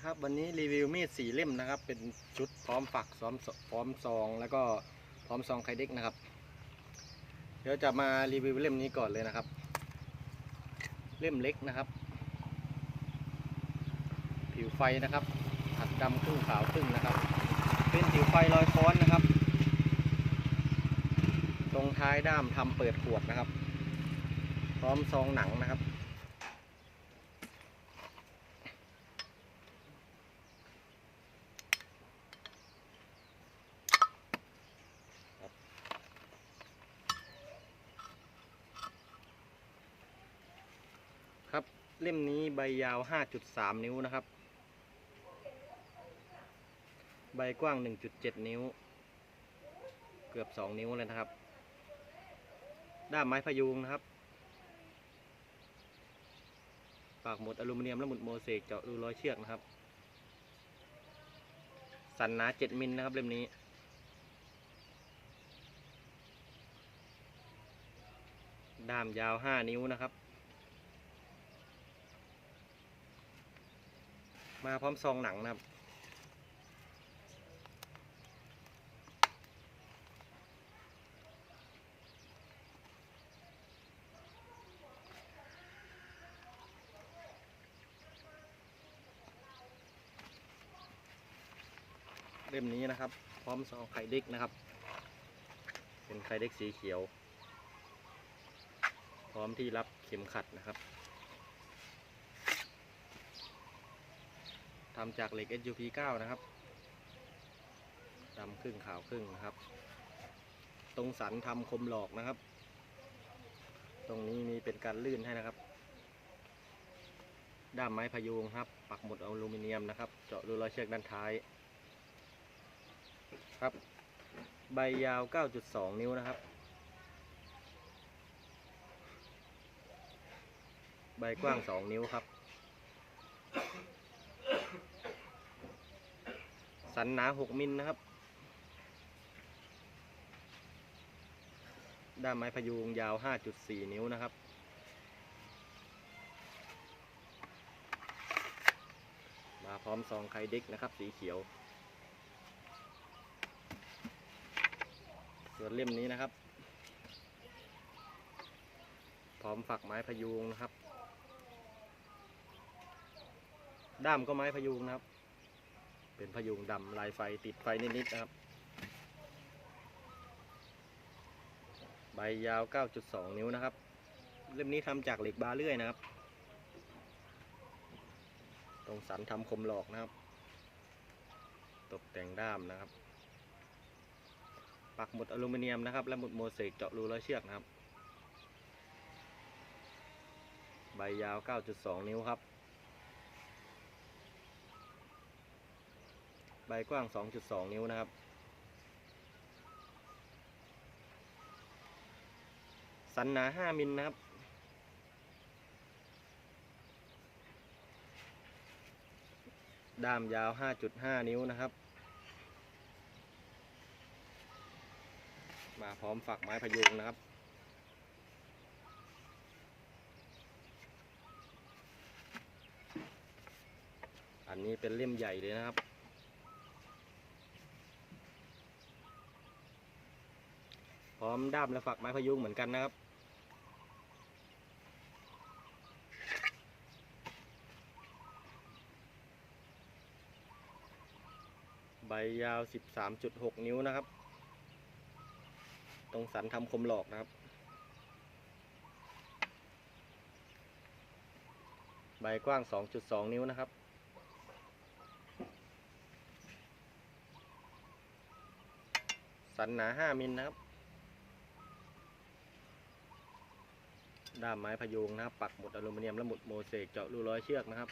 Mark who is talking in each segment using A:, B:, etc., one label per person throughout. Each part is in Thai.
A: นะครับ วันนี้รีวิวมีดสี่เล่มนะครับ เป็นชุดพร้อมฝักพร้อมพร้อมซอง แล้วก็พร้อมซองไข่เด็กนะครับ เดี๋ยวจะมารีวิวเล่มนี้ก่อนเลยนะครับ เล่มเล็กนะครับ ผิวไฟนะครับหัดดำครึ่งขาวครึ่งนะครับ เป็นผิวไฟลอยฟ้อนนะครับ ตรงท้ายด้ามทำเปิดขวดนะครับ พร้อมซองหนังนะครับ เล่มนี้ใบยาว 5.3 นิ้วนะครับ ใบกว้าง 1.7 นิ้ว เกือบ 2 นิ้วเลยนะครับ ด้ามไม้พยุงนะครับ ปากหมุดอลูมิเนียมและหมุดโมเสกเจาะรูร้อยเชือกนะครับ สันหนา 7 มิลนะครับเล่มนี้ด้ามยาว 5 นิ้วนะครับ มาพร้อมซองหนังนะครับเล่มนี้นะครับ พร้อมซองไข่เด็กนะครับ เป็นไข่เด็กสีเขียว พร้อมที่รับเข็มขัดนะครับ ทำจากเหล็ก SUP 9 นะครับดำครึ่งขาวครึ่งนะครับ ตรงสันทำคมหลอกนะครับ ตรงนี้มีเป็นการลื่นให้นะครับ ด้ามไม้พยุงครับ ปักหมุดอลูมิเนียมนะครับ เจาะรูร้อยเชือกด้านท้าย ครับ ใบยาว 9.2 นิ้วนะครับ ใบกว้าง 2 นิ้วครับ สันหนา6มิลนะครับ ด้ามไม้พยุงยาว 5.4 นิ้วนะครับ มาพร้อมซองไคเด็กนะครับ สีเขียว ส่วนเล่มนี้นะครับ พร้อมฝักไม้พยุงนะครับ ด้ามก็ไม้พยุงนะครับ เป็นพยุงดำลายไฟติดไฟนิดๆนะครับ ใบยาว 9.2 นิ้วนะครับ เล่มนี้ทำจากเหล็กบาเลื่อยนะครับ ตรงสันทำคมหลอกนะครับ ตกแต่งด้ามนะครับ ปักหมุดอลูมิเนียมนะครับ และหมุดโมเสกเจาะรูร้อยเชือกนะครับ ใบยาว 9.2 นิ้วครับ ใบกว้าง 2.2 นิ้วนะครับ สันหนา 5 มิลนะครับ ด้ามยาว 5.5 นิ้วนะครับ มาพร้อมฝักไม้พยุงนะครับอันนี้เป็นเล่มใหญ่เลยนะครับ ร้อมด้ามและฝักไม้พยุงเหมือนกันนะครับ ใบยาว 13.6 นิ้วนะครับ ตรงสันทำคมหลอกนะครับ ใบกว้าง 2.2 นิ้วนะครับสันหนา 5 มิลนะครับ ด้ามไม้พยุงนะครับ ปักหมุดอลูมิเนียมและหมุดโมเสกเจาะรูร้อยเชือกนะครับ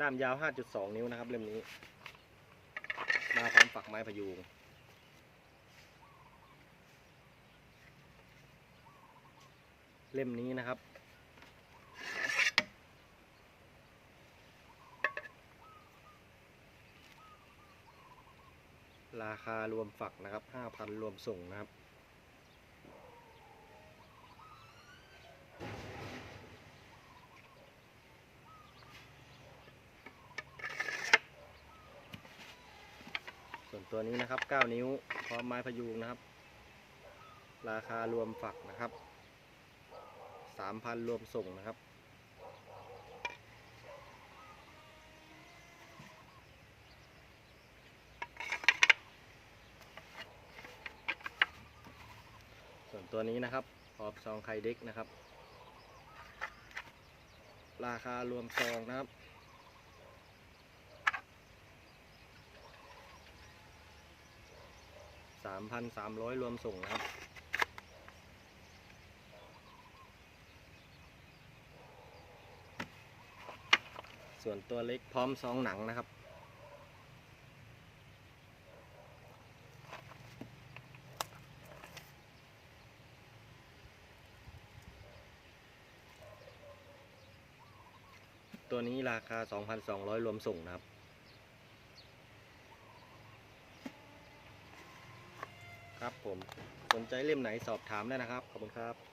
A: ด้ามยาว 5.2 นิ้วนะครับเล่มนี้ มาพร้อมปักไม้พยุง เล่มนี้นะครับราคารวมฝักนะครับ 5,000 รวมส่งนะครับ ตัวนี้นะครับ 9 นิ้วพร้อมไม้พยุงนะครับ ราคารวมฝักนะครับ 3,000 รวมส่งนะครับ ส่วนตัวนี้นะครับพร้อมซองไข่เด็กนะครับ ราคารวมซองนะครับ สามพันสามร้อยรวมส่งนะครับ ส่วนตัวเล็กพร้อมซองหนังนะครับ ตัวนี้ราคา 2,200 รวมส่งนะครับ ครับผมสนใจเล่มไหนสอบถามได้นะครับ ขอบคุณครับ